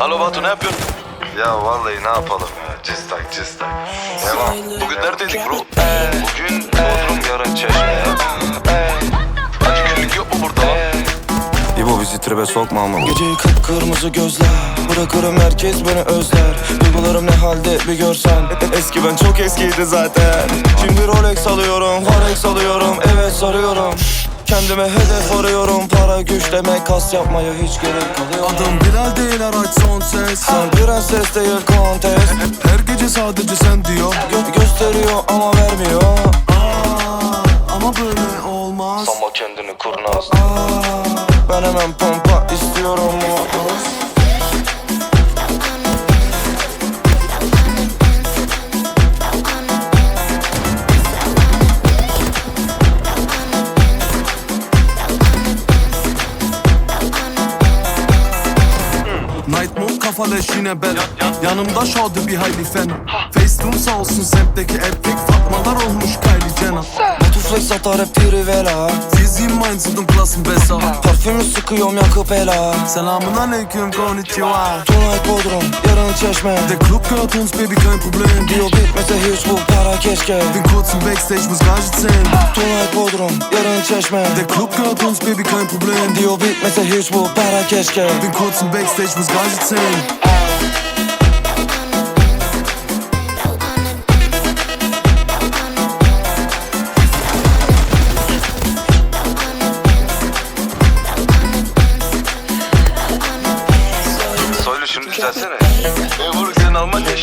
Alo Batu ne yapıyorsun? Ya vallahi ne yapalım? Ya cıstak cıstak Devam. Bugün neredeydik bro? Bugün Bodrum yarın Çeşme Acı günlük yok mu burada lan? İbo bizi tribe sokma ama Geceyi kıpkırmızı gözler Bırakırım herkes beni özler. Duygularım ne halde bir görsen. Eski ben çok eskiydi zaten. Şimdi Rolex alıyorum Forex alıyorum Evet sarıyorum Kendime hedef arıyorum Para güç demek kas yapmaya hiç gerek kalıyor. Adam Bilal değil araç son ses. Sen prenses değil kontes. Her gece sadece sen diyor. Gö- gösteriyor ama vermiyor. Aa, Ama böyle olmaz. Ama kendini kurnaz. Aa, Ben hemen pompa istiyorum Night mode kafa leş yine ben Yanımda şadı bir hayli fena Facetune sağ olsun semtteki erkek Fatmalar Batu flex atar hep trivela Diziyim mindset'ın klasın besa? Parfümü sıkıyorum yakıp ela. Selamun aleyküm konnichiwa Tonight Bodrum, yarın Çeşme. Der Club gehört uns baby kein Problem. Diyor bitmese hiç bu para keşke. Bin kurz im Backstage muss Gage zählen Tonight Bodrum, yarın Çeşme. Der Club gehört uns baby kein Problem. Diyor bitmese hiç bu para keşke. Bin kurz im Backstage muss Gage zählen Soylu şunu düzelsene E Buruk senin Almanca